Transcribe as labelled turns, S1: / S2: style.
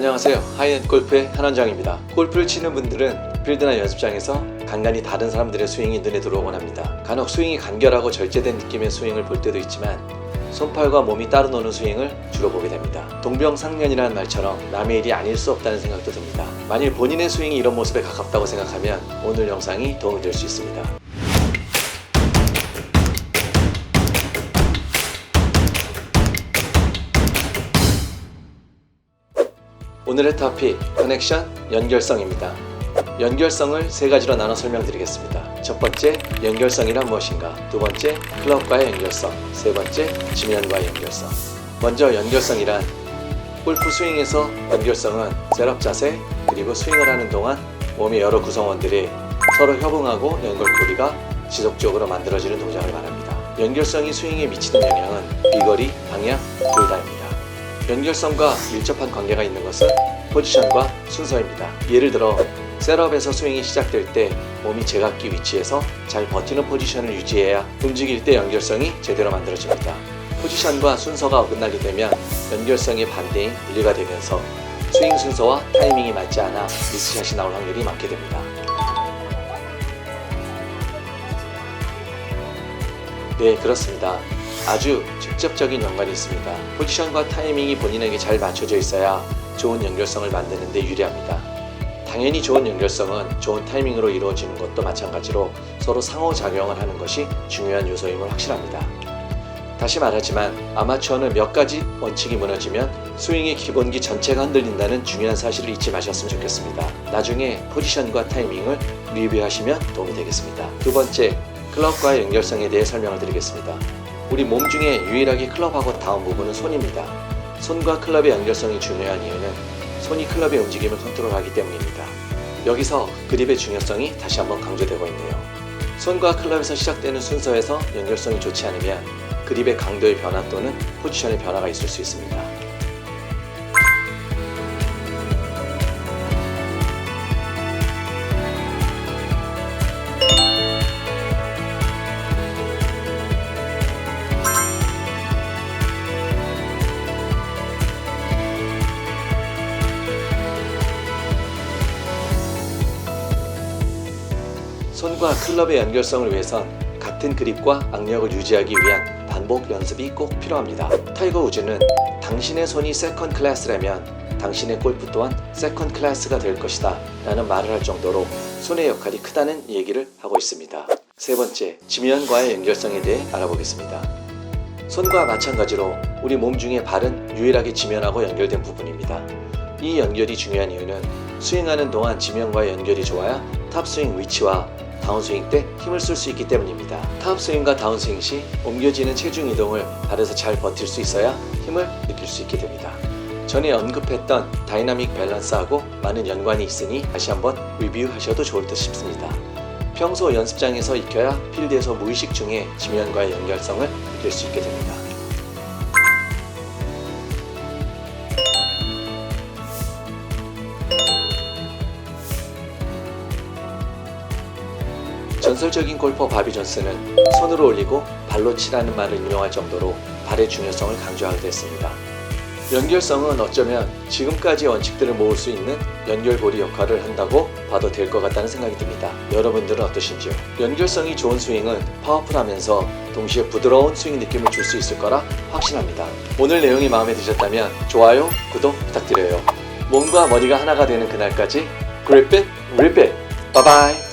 S1: 안녕하세요. 하이엔드 골프의 한원장입니다. 골프를 치는 분들은 필드나 연습장에서 간간히 다른 사람들의 스윙이 눈에 들어오곤 합니다. 간혹 스윙이 간결하고 절제된 느낌의 스윙을 볼 때도 있지만 손팔과 몸이 따로 노는 스윙을 주로 보게 됩니다. 동병상련이라는 말처럼 남의 일이 아닐 수 없다는 생각도 듭니다. 만일 본인의 스윙이 이런 모습에 가깝다고 생각하면 오늘 영상이 도움이 될 수 있습니다. 오늘의 토픽 커넥션 연결성입니다. 연결성을 세 가지로 나눠 설명드리겠습니다. 첫 번째 연결성이란 무엇인가? 두 번째 클럽과의 연결성, 세 번째 지면과의 연결성. 먼저 연결성이란 골프 스윙에서 연결성은 셋업 자세 그리고 스윙을 하는 동안 몸의 여러 구성원들이 서로 협응하고 연결고리가 지속적으로 만들어지는 동작을 말합니다. 연결성이 스윙에 미치는 영향은 비거리, 방향 둘 다입니다. 연결성과 밀접한 관계가 있는 것은 포지션과 순서입니다. 예를 들어 셋업에서 스윙이 시작될 때 몸이 제각기 위치에서 잘 버티는 포지션을 유지해야 움직일 때 연결성이 제대로 만들어집니다. 포지션과 순서가 어긋나게 되면 연결성의 반대인 분리가 되면서 스윙 순서와 타이밍이 맞지 않아 미스샷이 나올 확률이 많게 됩니다. 네, 그렇습니다. 아주 직접적인 연관이 있습니다. 포지션과 타이밍이 본인에게 잘 맞춰져 있어야 좋은 연결성을 만드는 데 유리합니다. 당연히 좋은 연결성은 좋은 타이밍으로 이루어지는 것도 마찬가지로 서로 상호작용을 하는 것이 중요한 요소임을 확실합니다. 다시 말하지만 아마추어는 몇 가지 원칙이 무너지면 스윙의 기본기 전체가 흔들린다는 중요한 사실을 잊지 마셨으면 좋겠습니다. 나중에 포지션과 타이밍을 리뷰하시면 도움이 되겠습니다. 두 번째, 클럽과의 연결성에 대해 설명을 드리겠습니다. 우리 몸 중에 유일하게 클럽하고 닿은 부분은 손입니다. 손과 클럽의 연결성이 중요한 이유는 손이 클럽의 움직임을 컨트롤하기 때문입니다. 여기서 그립의 중요성이 다시 한번 강조되고 있네요. 손과 클럽에서 시작되는 순서에서 연결성이 좋지 않으면 그립의 강도의 변화 또는 포지션의 변화가 있을 수 있습니다. 손과 클럽의 연결성을 위해선 같은 그립과 악력을 유지하기 위한 반복 연습이 꼭 필요합니다. 타이거 우즈는 당신의 손이 세컨 클래스라면 당신의 골프 또한 세컨 클래스가 될 것이다 라는 말을 할 정도로 손의 역할이 크다는 얘기를 하고 있습니다. 세 번째, 지면과의 연결성에 대해 알아보겠습니다. 손과 마찬가지로 우리 몸 중에 발은 유일하게 지면하고 연결된 부분입니다. 이 연결이 중요한 이유는 스윙하는 동안 지면과의 연결이 좋아야 탑스윙 위치와 다운스윙 때 힘을 쓸 수 있기 때문입니다. 탑스윙과 다운스윙 시 옮겨지는 체중 이동을 발에서 잘 버틸 수 있어야 힘을 느낄 수 있게 됩니다. 전에 언급했던 다이나믹 밸런스하고 많은 연관이 있으니 다시 한번 리뷰하셔도 좋을 듯 싶습니다. 평소 연습장에서 익혀야 필드에서 무의식 중에 지면과의 연결성을 느낄 수 있게 됩니다. 전설적인 골퍼 바비 존스는 손으로 올리고 발로 치라는 말을 인용할 정도로 발의 중요성을 강조하기도 했습니다. 연결성은 어쩌면 지금까지 원칙들을 모을 수 있는 연결고리 역할을 한다고 봐도 될 것 같다는 생각이 듭니다. 여러분들은 어떠신지요? 연결성이 좋은 스윙은 파워풀하면서 동시에 부드러운 스윙 느낌을 줄 수 있을 거라 확신합니다. 오늘 내용이 마음에 드셨다면 좋아요, 구독 부탁드려요. 몸과 머리가 하나가 되는 그날까지 그립빛, 립빛, 바이바이.